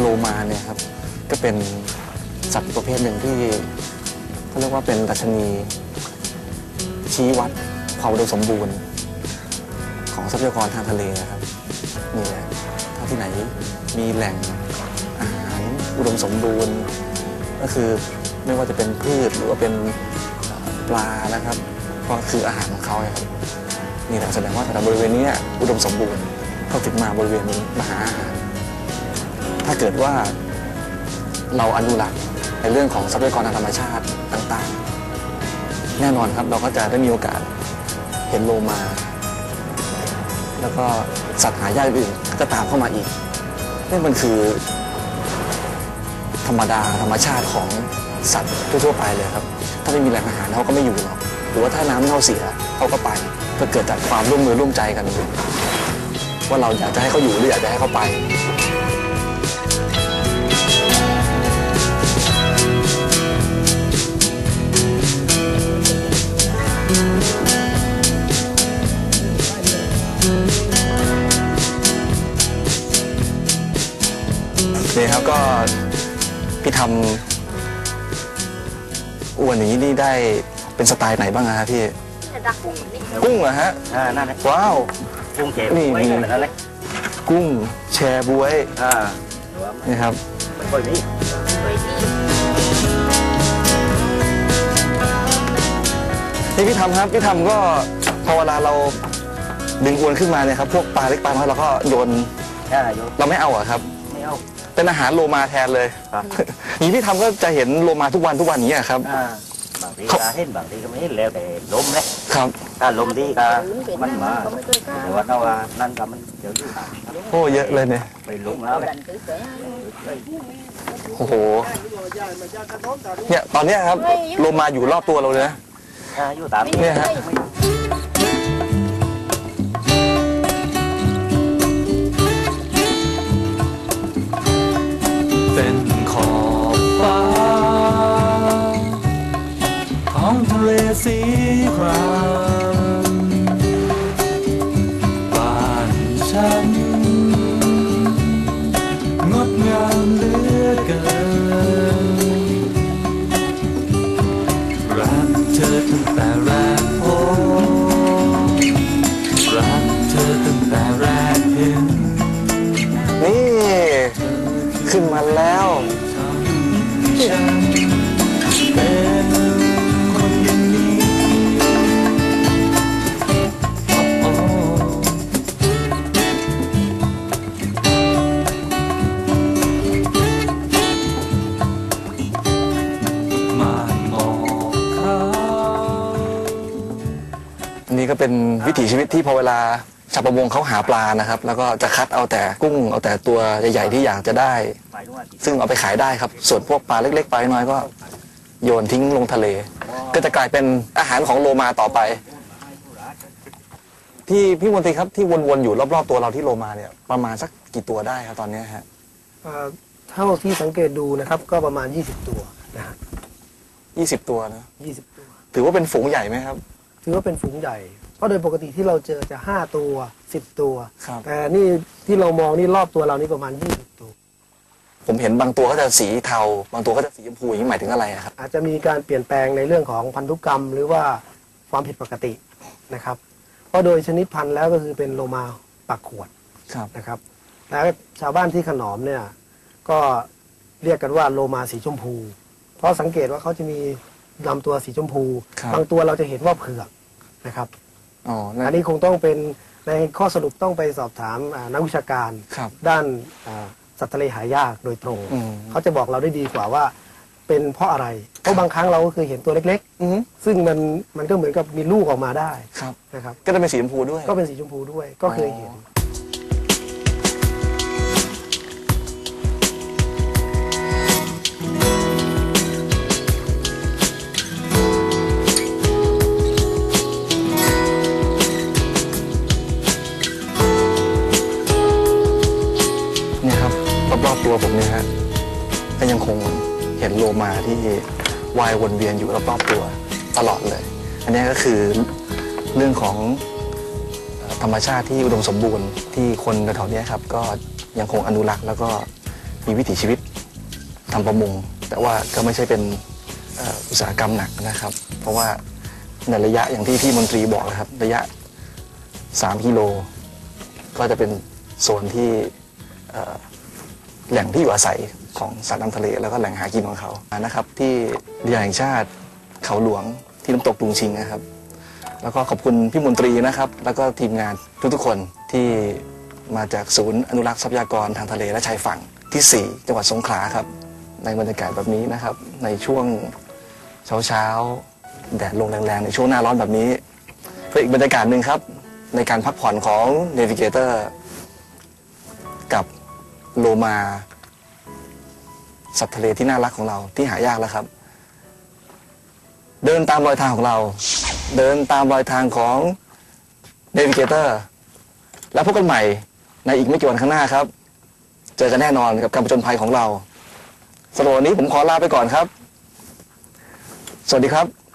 โลมาเนี่ยครับก็เป็นสัตว์ประเภทหนึ่งที่เขาเรียกว่าเป็นดัชนีชี้วัดความอุดมสมบูรณ์ ของทรัพยากรทางทะเลนะครับนี่แหละถ้าที่ไหนมีแหล่งอาหารอุดมสมบูรณ์ ก็คือไม่ว่าจะเป็นพืชหรือว่าเป็นปลานะครับก็คืออาหารของเขาครับนี่แหละแสดงว่าแถวบริเวณนี้อุดมสมบูรณ์เขาถึงมาบริเวณนี้มาหาอาหาร ถ้าเกิดว่าเราอนุรักษ์ในเรื่องของทรัพยากรทางธรรมชาติต่างๆ แน่นอนครับเราก็จะได้มีโอกาสเห็นโลมา แล้วก็สัตว์หายากอื่นๆก็ตามเข้ามาอีกนี่มันคือ ธรรมดาธรรมชาติของสัตว์ทั่วๆไปเลยครับ ถ้าไม่มีแหล่งอาหารเขาก็ไม่อยู่หรอกหรือว่าถ้าน้ำเน่าเสียเขาก็ไปก็เกิดจากความร่วมมือร่วมใจกันว่าเราอยากจะให้เขาอยู่หรืออยากจะให้เขาไป นี่ครับก็พี่ทำอ้วนอย่างนี้นี่ได้เป็นสไตล์ไหนบ้างอะฮะพี่จะดักกุ้งนี่กุ้งเหรอฮะอ่านั่นแหละว้าวกุ้งเข็มนี่ไว้นี่แบบนั้นเลยกุ้งแชร์บวยอ่าหรือว่านี่ครับไม่ค่อยมีไว้ที่นี่พี่ทำครับพี่ทำก็พอเวลาเราดึงอวนขึ้นมาเนี่ยครับพวกปลาเล็กปลาน้อยเราก็โยนอ่าโยนเราไม่เอาอะครับ ไม่เอา เป็นอาหารโลมาแทนเลยครับนี่พี่ทำก็จะเห็นโลมาทุกวันทุกวันอย่างเงี้ยครับ อ่าบางทีก็เห็นบางทีก็ไม่เห็นแล้วแต่ลมเลยครับ ถ้าลมดีก็ถึงเป็นมันมาก็ไม่เคยกล้าแต่ว่าถ้าว่านั่นก็มันเดี๋ยวอยู่ตามโอ้เยอะเลยเนี่ย ไปลงแล้วเลยดันคือเสือโอ้โห เนี่ยตอนเนี้ยครับโลมาอยู่รอบตัวเราเลยนะอ่าอยู่ตามเนี่ยฮะเป็ งามเหลือเกินรักเธอตั้งแต่แรกพบรักเธอตั้งแต่แรกเห็นนี่ ขึ้นมาแล้ว ฉันเป็น นนี้ก็เป็นวิถีชีวิตที่พอเวลาชาวประมงเขาหาปลานะครับ แล้วก็จะคัดเอาแต่กุ้งเอาแต่ตัวใหญ่ๆที่อยากจะได้ไปด้วยซึ่งเอาไปขายได้ครับ ส่วนพวกปลาเล็กๆปลาน้อยๆก็ โยนทิ้งลงทะเล ก็จะกลายเป็นอาหารของโลมาต่อไป ที่พี่มนตรีครับที่วนๆอยู่รอบๆตัวเราที่โลมาเนี่ยประมาณสักกี่ตัวได้ครับตอนเนี้ยฮะ เอ่อเท่าที่สังเกตดูนะครับก็ประมาณ 20 ตัวนะฮะยี่สิบตัวนะ 20 ตัว ถือว่าเป็นฝูงใหญ่ไหมครับ ถือว่าเป็นฝูงใหญ่ เพราะโดยปกติที่เราเจอจะ 5 ตัว 10 ตัว ครับ แต่นี่ที่เรามองนี่รอบตัวเรานี่ประมาณ 20 ตัว ผมเห็นบางตัวก็จะสีเทา บางตัวก็จะสีชมพูอย่างนี้หมายถึงอะไรอะครับ อาจจะมีการเปลี่ยนแปลงในเรื่องของพันธุกรรม หรือว่าความผิดปกตินะครับ เพราะโดยชนิดพันธุ์แล้วก็คือเป็นโลมาปากขวดครับ นะครับ แล้วชาวบ้านที่ขนอมเนี่ยก็เรียกกันว่าโลมาสีชมพู เพราะสังเกตว่าเขาจะมีลำตัวสีชมพู ครับ บางตัวเราจะเห็นว่าเผือก นะครับ อ๋ออันั่นนนี้คงต้องเป็นในข้อสรุปต้องไปสอบถามอ่านักวิชาการครับด้านอ่าสัตว์ทะเลหายากโดยตรง อืม เขาจะบอกเราได้ดีกว่าว่าเป็นเพราะอะไร เพราะบางครั้งเราก็คือเห็นตัวเล็กอือฮึๆ ซึ่งมันมันก็เหมือนกับมีลูกออกมาได้ครับ นะครับ ก็จะเป็นสีชมพูด้วย ก็เป็นสีชมพูด้วยก็เคยเห็น อ๋อ ตัวผมเนี่ยฮะก็ยังคงเห็นโลมาที่ว่ายวนเวียนอยู่รอบๆตัวตลอดเลย อันนี้ก็คือเรื่องของธรรมชาติที่อุดมสมบูรณ์ที่คนแถวๆนี้ครับ ก็ยังคงอนุรักษ์แล้วก็มีวิถีชีวิตทำประมง แต่ว่าก็ไม่ใช่เป็นอุตสาหกรรมหนักนะครับ เพราะว่าในระยะอย่างที่พี่มนตรีบอกนะครับ ระยะ 3 กิโล ก็จะเป็นโซนที่ แหล่งที่อยู่อาศัยของสัตว์น้ำทะเล แล้วก็แหล่งหากินของเขานะครับ ที่อุทยาแห่งชาติเขาหลวงที่น้ำตกตุงชิงนะครับ แล้วก็ขอบคุณพี่มนตรีนะครับ แล้วก็ทีมงานทุกๆคนที่มาจากศูนย์อนุรักษ์ทรัพยากรทางทะเลและชายฝั่งที่ 4 จังหวัดสงขลาครับ ในบรรยากาศแบบนี้นะครับ ในช่วงเช้าๆแดดลงแรงๆ ในช่วงหน้าร้อนแบบนี้ เพื่ออีกบรรยากาศหนึ่งครับ ในการพักผ่อนของเนวิเกเตอร์ โลมาสัตว์ทะเลที่น่ารักของเราที่หายากแล้วครับ เดินตามรอยทางของเรา เดินตามรอยทางของ Navigator แล้วพบกันใหม่ในอีกไม่กี่วันข้างหน้าครับ เจอกันแน่นอนกับการประจนภัยของเราสำหรับวันนี้ผมขอลาไปก่อนครับ สวัสดีครับ